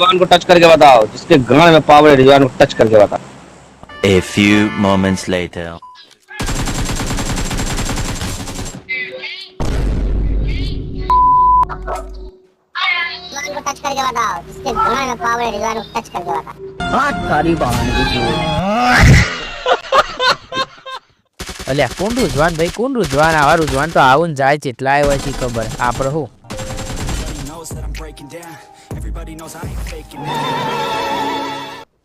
रिजवान को टच करके बताओ जिसके गांड में पावर है रिजवान को टच करके बताओ A few moments later. Rizwan को टच करके बताओ जिसके घुमाने में पावर है रिजवान को टच करके बताओ હા તારી બહાને જોવે અલ્યા કોણ રુઝવાન ભાઈ કોણ રુઝવાન આવા રુઝવાન તો આવું ને જાય ચેટલા આવ્યા છે ખબર આપણે હું knows that I'm breaking down. Everybody knows I Thank you.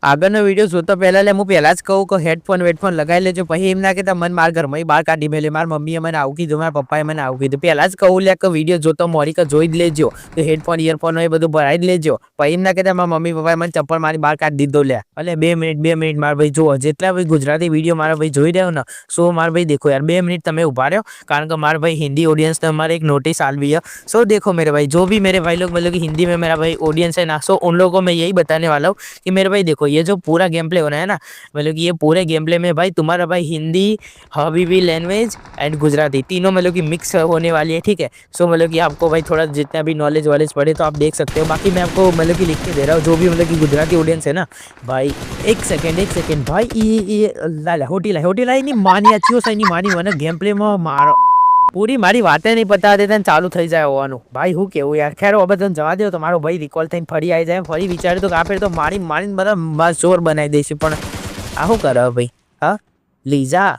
આગળનો વિડીયો જોતો પહેલા લે હું પહેલા જ કહું કે હેડફોન વેડફોન લગાવી લેજો પછી એમ ના કહેતા મને મારા ઘરમાં બહાર કાઢી મેલે મારા મમ્મીએ મને આવું કીધું મારા પપ્પાએ મને આવું કીધું પહેલા જ કહું લે કે વિડીયો જોતો મોરી કે જોઈ જ લેજો તો હેડફોન ઇયરફોન એ બધું ભરાઈ જ લેજો પછી એમ ના કહેતા મારા મમ્મી પપ્પાએ મને ચપ્પલ મારી બહાર કાઢી દીધો લે એટલે બે મિનિટ બે મિનિટ મારા ભાઈ જુઓ જેટલા ભાઈ ગુજરાતી વિડીયો મારા ભાઈ જોઈ રહ્યો ને સો મારા ભાઈ દેખો યાર બે મિનિટ તમે ઉભા રહ્યો કારણ કે મારા भाई हिंदी ऑडियंस ने हमारे एक नोटिस आलवी है सो देखो मेरे भाई जो भी मेरे भाई लोग मतलब कि हिंदी में मेरा भाई ऑडियंस है ना सो उन लोगों को मैं यही बताने वाला हूँ कि मेरे भाई देखो ये जो पूरा गेम प्ले होना है ना मतलब कि ये पूरे गेम प्ले में भाई तुम्हारा भाई हिंदी हबी भी लैंग्वेज एंड गुजराती तीनों मतलब कि मिक्स होने वाली है, ठीक है? सो मतलब कि आपको भाई थोड़ा जितना भी नॉलेज वॉलेज पढ़े तो आप देख सकते हो। बाकी मैं आपको मतलब कि लिख के दे रहा हूँ, जो भी मतलब कि गुजराती ऑडियंस है ना, भाई एक सेकेंड एक सेकेंड भाई ये होटी लाई होटी लाई नहीं मानी अच्छी हो सही नहीं मानी मैंने गेम प्ले में मारो। પૂરી મારી વાતે નહીં પતાવતી, તને ચાલુ થઈ જાય હોવાનું. ભાઈ, હું કેવું યાર? ખેર, હવે તમે જવા દો તો મારો ભાઈ રિકોલ થઈને ફરી આવી જાય. ફરી વિચાર્યું તો કાપે તો મારી મારીને બધા ચોર બનાવી દઈશું. પણ આ શું કરે ભાઈ? હા? લીઝા?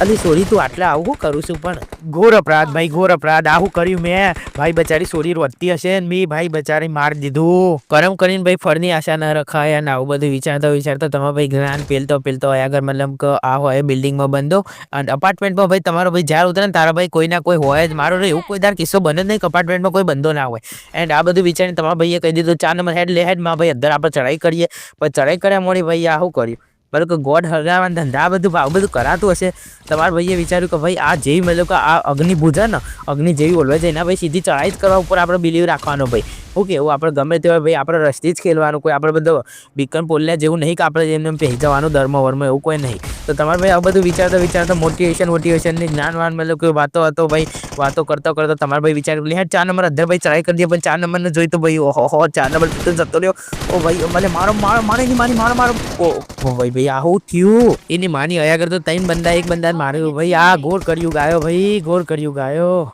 અલી, સોરી તું આટલા આવું હું કરું છું પણ? ઘોર અપરાધ, ભાઈ, ઘોર અપરાધ. આવું કર્યું મેં. ભાઈ બચારી સોરી રોતી હશે ને મેં. ભાઈ બચારી માર દીધું. કરમ કરીને ભાઈ ફળની આશા ન રખાય અને આવું બધું વિચારતા વિચારતા તમે ભાઈ જ્ઞાન પેલતો પેલતો હોય આગળ મતલબ કે, આ હોય બિલ્ડિંગમાં બંધો. અને અપાર્ટમેન્ટમાં ભાઈ તમારો ભાઈ જ્યાં ઉતરે ને તારા ભાઈ કોઈ ના કોઈ હોય જ. મારો એવું કોઈ તાર કિસ્સો બને જ નહીં કે અપાર્ટમેન્ટમાં કોઈ બંધો ના હોય. એન્ડ આ બધું વિચારીને તમારા ભાઈએ કહી દીધું ચાર નંબર હેડ, લે હેડ, માં ભાઈ અંદર આપણે ચડાઈ કરીએ. પછી ચડાઈ કર્યા મોડી ભાઈ આ શું કર્યું. બરાબર ગોડ હરગાવાના ધંધા બધું આવું બધું કરાતું હશે. તમારા ભાઈએ વિચાર્યું કે ભાઈ, આ જેવી મતલબ કે આ અગ્નિ પૂજા ને અગ્નિ જેવી ઓલવે છે, એના ભાઈ સીધી ચડાઈ જ કરવા ઉપર આપણે બિલીવ રાખવાનો ભાઈ. ઓકે, એવું આપણે ગમે તે હોય ભાઈ આપણે રસ્તી જ ખેલવાનું, કોઈ આપણે બધો બીકન પોલ્યા જેવું નહીં કે આપણે એમને એમ પહેરી જવાનું ધર્મ વર્મ એવું કોઈ નહીં. તો તમારે ભાઈ આ બધું વિચારતા વિચારતા મોટિવેશન મોટિવેશનની જ્ઞાનવાન મતલબ કે વાતો હતો ભાઈ, વાતો કરતા કરતા તમારે ભાઈ વિચાર લે ચાર નંબર અધર ભાઈ ચડાઈ કરી દે, પણ ચાર નંબરને જોઈ તો ભાઈ, ઓહો, ચાર નંબર જતો રહ્યો. ઓ ભાઈ મને મારો મારો, મારે નહીં, મારી, મારો મારો. ઓ, ભાઈ ભાઈ એની માની અયા કરતો ત્રણ બંદા, એક બંદા માર્યું. ભાઈ, આ ઘોર કર્યું ગાયો, ભાઈ, ગોળ કર્યું ગાયો.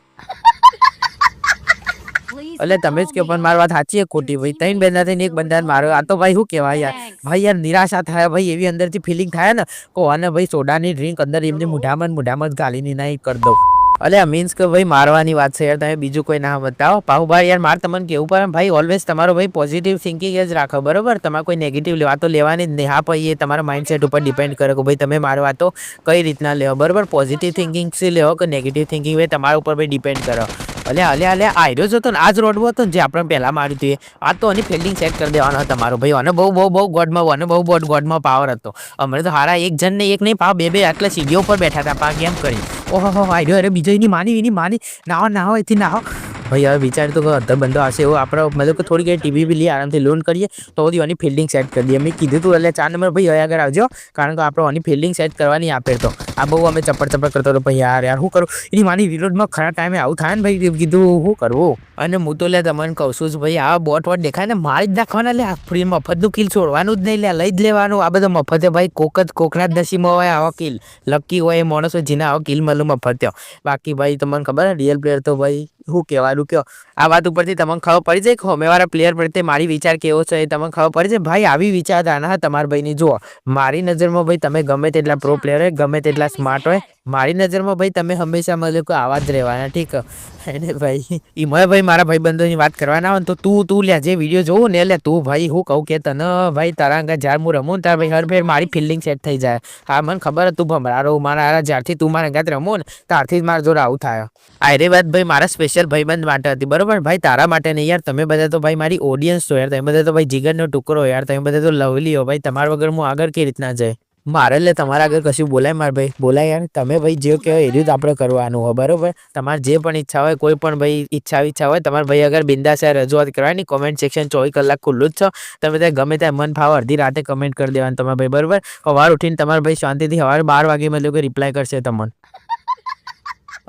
એટલે તમે જ કહો, પણ મારી વાત સાચી ખોટી. ભાઈ, ત્રણ બંદા થઈને એક બંદા માર્યો. આ તો ભાઈ શું કહેવાય યાર? ભાઈ, યાર, નિરાશા થાય. ભાઈ, એવી અંદરથી ફિલિંગ થાય ને કો અને ભાઈ, સોડાની ડ્રિંક અંદર એમને મૂઢામાં મૂઢામાં ગાલીને ના કરી દઉં. અલે મીન્સ કે ભાઈ મારવાની વાત છે યાર, તમે બીજું કોઈ ના બતાવો. પાહુભાઈ યાર માર તમને કેવું પડે? ભાઈ ઓલવેઝ તમારો ભાઈ પોઝિટિવ થિંકિંગ જ રાખો, બરાબર? તમારે કોઈ નેગેટિવ લેવા તો લેવાની જ નહીં. હા ભાઈ એ તમારા માઇન્ડસેટ ઉપર ડિપેન્ડ કરે કે ભાઈ તમે મારો વાતો કઈ રીતના લેવો બરોબર? પોઝિટિવ થિંકિંગથી લેવો કે નેગેટિવ થિંકિંગ ભાઈ તમારા ઉપર ભાઈ ડિપેન્ડ કરો. અલે અલ્યા અલ્યા આયરો જ હતો ને, આ જ રોડવો હતો ને, જે આપણે પહેલાં માર્યું હતું આ તો એની ફિલ્ડિંગ સેટ કરી દેવાનો હતો મારો ભાઈ. અને બહુ બહુ બહુ ગોડમાં અને બહુ બહુ ગોડમાં પાવર હતો. અમે તો હારા એક જણને એક નહીં પાવ બે બે આટલા સીડીઓ પર બેઠા હતા પા કેમ કરી? ઓહો, હો આયરો અરે, બીજો એની માની એની માની. નાહો નાહો, એથી નાહો. ભાઈ, હવે વિચાર તો અધર બંધો આવશે એવો આપણે મતલબ કે થોડી ઘણી ટીવી બી લઈએ, આરામથી લોન કરીએ, તો બધી એની ફિલ્ડિંગ સેટ કરી દઈએ. મેં કીધું તું એટલે ચાર નંબર, ભાઈ, હવે આગળ આવજો. કારણ કે આપણે એની ફિલ્ડિંગ સેટ કરવાની આપે તો. આ બહુ અમે ચપડ ચપડ કરતો હતો, ભાઈ, યાર યાર, શું કરું? એની મારી વિરોધમાં ખરા ટાઈમે આવું થાય ને, ભાઈ, કીધું, શું કરવું? અને હું તો લે, તમને કહું છું, ભાઈ, આ બોટ વોટ દેખાય ને, મારી જ નાખવાના, લે ફ્રી મફતનું કિલ છોડવાનું જ નહીં, લે, લઈ જ લેવાનું. આ બધા મફતે, ભાઈ, કોક જ કોકના જ હોય આવા કિલ લકી હોય એ માણસ હોય જેને આવો કિલ મળું મફત્યો બાકી, ભાઈ, તમને ખબર રિયલ પ્લેયર તો, ભાઈ, શું કહેવાનું? કયો? આ વાત ઉપરથી તમને ખબર પડી જાય કે હોમેવાળા પ્લેયર પ્રત્યે મારી વિચાર કેવો છે એ તમને ખબર પડી જાય? ભાઈ આવી વિચારધારણા તમારા ભાઈની. જુઓ મારી નજરમાં ભાઈ તમે ગમે તેટલા પ્રો પ્લેયર હોય ગમે તેટલા સ્માર્ટ હોય મારી નજરમાં ભાઈ તમે હંમેશા મતલબ કે આવા જ રહેવાના ઠીક? એને ભાઈ એમાં ભાઈ મારા ભાઈબંધોની વાત કરવાના હોય તો તું તું લે જે વીડિયો જોવું ને લે તું ભાઈ હું કહું કે તને ભાઈ તારા અંગા જ્યારે હું રમું ને ત્યારે ભાઈ હર ફેર મારી ફિલ્ડિંગ સેટ થઈ જાય. હા મને ખબર હતું ભમરારો મારા જ્યારથી તું મારા અંગાત રમું ને ત્યારથી જ મારા જોડે આવું થાય. આ રે વાત ભાઈ મારા સ્પેશિયલ ભાઈબંધ માટે હતી, બરોબર? ભાઈ, તારા માટે નહીં યાર, તમે બધા તો ભાઈ મારી ઓડિયન્સ છો યાર, તમે બધા તો ભાઈ જીગરનો ટુકડો યાર, તમે બધા તો લવલી હો ભાઈ, તમારા વગર હું આગળ કઈ રીતના જાય મારે એટલે તમારા આગળ કશું બોલાય માર ભાઈ, બોલાય યાર, તમે ભાઈ જે કહો એ રીતે આપણે કરવાનું હોય, બરાબર? તમારે જે પણ ઈચ્છા હોય, કોઈ પણ ભાઈ ઈચ્છા ઈચ્છા હોય, તમારે ભાઈ અગર બિંદાસ યાર રજૂઆત કરવાની કોમેન્ટ સેક્શન ચોવીસ કલાક ખુલ્લું જ છો, તમે ત્યાં ગમે ત્યાં મન ફાવ, અડધી રાતે કમેન્ટ કરી દેવાનું તમારે ભાઈ, બરોબર? સવાર ઉઠીને તમારા ભાઈ શાંતિથી સવારે બાર વાગે મતલબ કે રિપ્લાય કરશે તમને.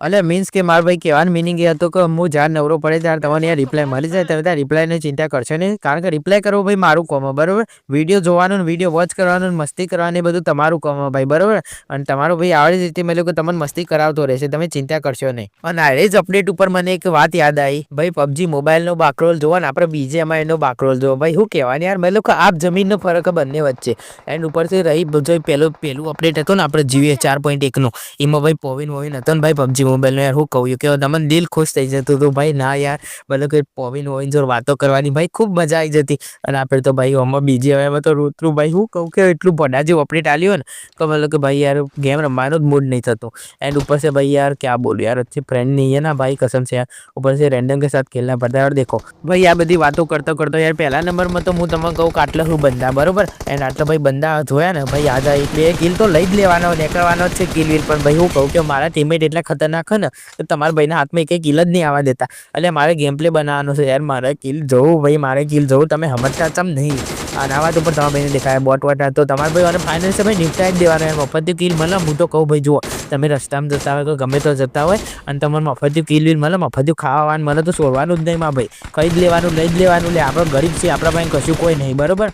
એટલે મીન્સ કે મારો ભાઈ કહેવાનો મિનિંગ એ હતો કે હું જ્યાં નવરો પડે ત્યારે તમને યાર રિપ્લાય મળી જાય, તમે ત્યાં રિપ્લાયની ચિંતા કરશો નહીં. કારણ કે રિપ્લાય કરવો ભાઈ મારું કોમ બરાબર? વીડિયો જોવાનું વીડિયો વોચ કરવાનું મસ્તી કરવાની બધું તમારું કોમ ભાઈ, બરાબર? અને તમારો ભાઈ આવડી રીતે મેં લોકો તમને મસ્તી કરાવતો રહેશે, તમે ચિંતા કરશો નહીં. અને આ જ અપડેટ ઉપર મને એક વાત યાદ આવી. ભાઈ પબજી મોબાઈલનો બાકરોલ જોવો ને, આપણે બીજેમાં એનો બાકરોલ જોવો ભાઈ શું કહેવાની યાર મેં લોકો આપ જમીનનો ફરક બંને વચ્ચે. એન્ડ ઉપરથી રહી પેલું પેલું અપડેટ હતો ને, આપણે જીવીએ ચાર પોઈન્ટ એકનો એમાં ભાઈ પોવિન વોવિન હતો ને ભાઈ પબજી મોબાઈલનો યાર હું કહું કે તમને દિલ ખુશ થઈ જતું હતું ભાઈ ના યાર મતલબ કે પોવિન વોવિન જોડે વાતો કરવાની ભાઈ ખૂબ મજા આવી જતી અને આપણે તો ભાઈ આમાં બીજી હવે એમાં તો રોતરું ભાઈ હું કહું કે એટલું ભડા જેવું અપડેટ આલ્યું ને તો મતલબ કે ભાઈ યાર ગેમ રમવાનો જ મૂડ નહીં થતો एंड ऊपर से भाई यार क्या बोलूं यार अच्छे फ्रेंड नहीं है ना भाई कसम से यार ऊपर से रैंडम के साथ खेलना पड़ता है और देखो ભાઈ આ બધી વાતો કરતો કરતો યાર પહેલા નંબરમાં તો હું તમને કહું કે આટલા હું બંદા બરોબર એન્ડ આટલા ભાઈ બંદા જોયા ને ભાઈ આજા એક બે કિલ તો લઈ જ લેવાનો નીકળવાનો જ છે કિલ વિલ પણ ભાઈ હું કહું કે મારા ટીમમેટ એટલા ખતરનાક છે ને, તો તમારા ભાઈના હાથમાં એક કિલ જ નહીં આવવા દેતા. એટલે મારે ગેમ પ્લે બનાવવાનો છે યાર, મારે કિલ જવું ભાઈ, મારે કિલ જવું, તમે સમજતા ચમ નહીં. આના વાત ઉપર તમારા ભાઈને દેખાય બોટ વોટ તો તમારા ભાઈ અને ફાઇનલ ભાઈ નિપટાઈ જ દેવાનો યાર, મફતથી કિલ મળે, હું તો કહું ભાઈ, જુઓ. તમે રસ્તામાં જતા હોય તો ગમે તો જતા હોય, અને તમારે મફતથી કિલ બિલ મળે, મફતથી ખાવાનું મળે, તો છોડવાનું જ નહીં મા ભાઈ. કંઈ જ લેવાનું લઈ જ લેવાનું, લે, આપણે ગરીબ છીએ આપણા પાસે કશું કોઈ નહીં, બરોબર?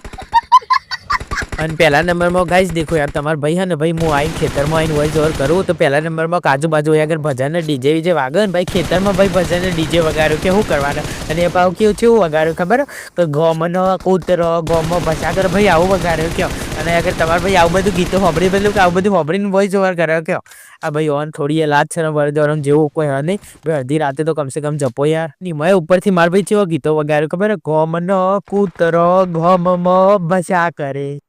અને પહેલા નંબરમાં ગાઈસ દેખો યાર, તમારા ભાઈ હે ને, ભાઈ, હું આવીને ખેતરમાં આવીને વોઇસ ઓવર કરું તો પહેલા નંબરમાં આજુબાજુ આગળ ભજન ડીજે વીજે વાગે ને ભાઈ, ખેતરમાં ભાઈ ભજન ડીજે વગાડ્યું કે શું કરવાનું? અને એ પાછું કેવું છે વગાડ્યું, ખબર? તો ગોમનો કૂતરો, ગોમો ભસાગર ભાઈ, આવું વગાડ્યો કયો? અને આગળ તમારે ભાઈ આવું બધું ગીતો સાંભળી બધું કે આવું બધું સાંભળીને વોઇસ ઓવર કર્યો કયો? આ ભાઈ, ઓન થોડી એ લાજ છે ને વરદોરમ જેવું કોઈ હા નહીં. ભાઈ, અડધી રાતે તો કમસે કમ જપો યાર. ની, મેં ઉપરથી માર ભાઈ ચેવો ગીતો વગાડ્યો, ખબર? ગોમનો કૂતરો ગોમમો ભસા કરે.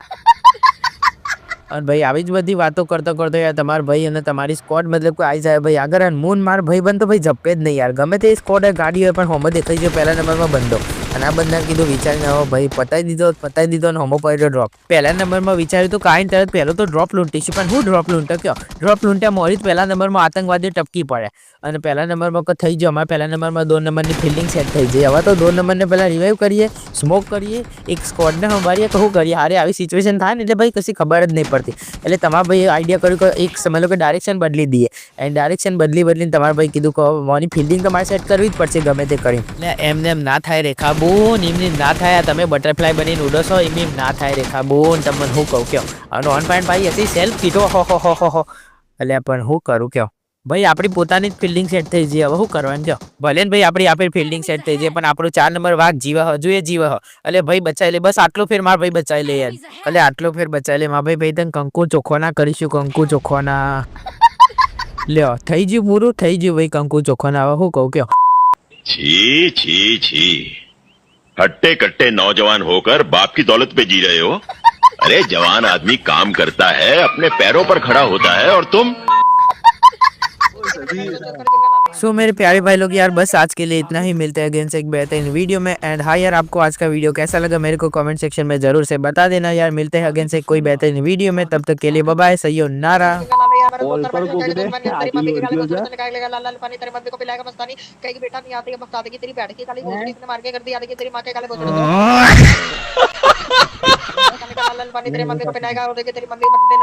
અને ભાઈ, આવી જ બધી વાતો કરતો કરતો યાર, તમારા ભાઈ અને તમારી સ્કોડ મતલબ કોઈ આવી જાય. ભાઈ, આગળ મૂન માર ભાઈ બનતો, ભાઈ, જપે જ નહીં યાર. ગમે તે સ્કોડ ગાડી હોય પણ હોમો દેખાઈ જાય, પહેલા નંબરમાં બંધો. અને આ કીધું વિચારીને આવો ભાઈ. પતાવી દીધો પતાવી દીધો અને હોમો ડ્રોપ. પહેલા નંબરમાં વિચાર્યું તો કાંઈ તરત પહેલો તો ડ્રોપ લૂંટીશું. પણ હું ડ્રોપ લૂંટો કયો ડ્રોપ લૂંટ્યા મોરી પહેલા નંબરમાં આતંકવાદી ટપકી પડે અને પહેલા નંબરમાં થઈ ગયો, અમારે પહેલા નંબરમાં દો નંબરની ફિલ્ડિંગ સેટ થઈ જાય હવે તો દો નંબરને પહેલાં રિવાઈવ કરીએ સ્મોક કરીએ, એક સ્કોડને સંભાળીએ, કહું કરીએ. હારે આવી સિચ્યુએશન થાય ને એટલે ભાઈ કશી ખબર જ નહીં પડતી. એટલે તમારા ભાઈ આઈડિયા કર્યું કે એક સમય લો કે ડાયરેક્શન બદલી દઈએ. એન્ડ ડાયરેક્શન બદલી બદલીને તમારા ભાઈ કીધું કે મોની ફિલ્ડિંગ તમારે સેટ કરવી જ પડશે ગમે તે કરીને. એટલે એમને એમ ના થાય રેખા બોન એમની ના થાય તમે બટરફ્લાય બનીને ઉડો છો એમની ના થાય રેખા બોન, તમને હું કહું કહો અને ઓન ભાઈ હતી સેલ્ફ કીધો, હો હો હો હો હો. એટલે પણ હું કરું કયો? ભાઈ, આપણી પોતાની જ ફિલ્ડિંગ સેટ થઈ જઈએ, હવે શું કરવાનું કયો? ભલે ને ભાઈ, આપણી આપણી ફિલ્ડિંગ સેટ થઈ જઈએ, પણ આપણો ચાર નંબર વાઘ જીવા હ જોઈએ જીવા હ. એટલે ભાઈ બચાવી લે, બસ આટલો ફેર માર ભાઈ બચાવી લે યાર. એટલે આટલો ફેર બચાવી લે, મારા ભાઈ ભાઈ, તને કંકુ ચોખ્ખો કરીશું, કંકુ ચોખ્ખો ના લ્યો, થઈ ગયું પૂરું, થઈ ગયું ભાઈ, કંકુ ચોખ્ખો ના હવે શું કહું કયો? છી છી છી. हट्टे कट्टे नौजवान होकर बाप की दौलत पे जी रहे हो। अरे जवान आदमी काम करता है अपने पैरों पर खड़ा होता है और तुम? सो so, मेरे प्यारे भाई लोग यार बस आज के लिए इतना ही। मिलते हैं अगेन से एक बेहतरीन वीडियो में। एंड हाँ यार आपको आज का वीडियो कैसा लगा? मेरे को कमेंट सेक्शन में ज़रूर से बता देना। यार मिलते हैं अगेन से कोई बेहतरीन वीडियो में। तब तक के लिए बाय सही हो नारा। कॉल पर को किधर आदमी वीडियो जा तेरी बेटा नहीं आती है बता देगी तेरी बैठ के काली भोसड़ी ने मार के कर दिया तेरी मां के काले भोसड़ी लाल पानी तेरे मम्मी को पिलाएगा और देखे तेरी मम्मी बनते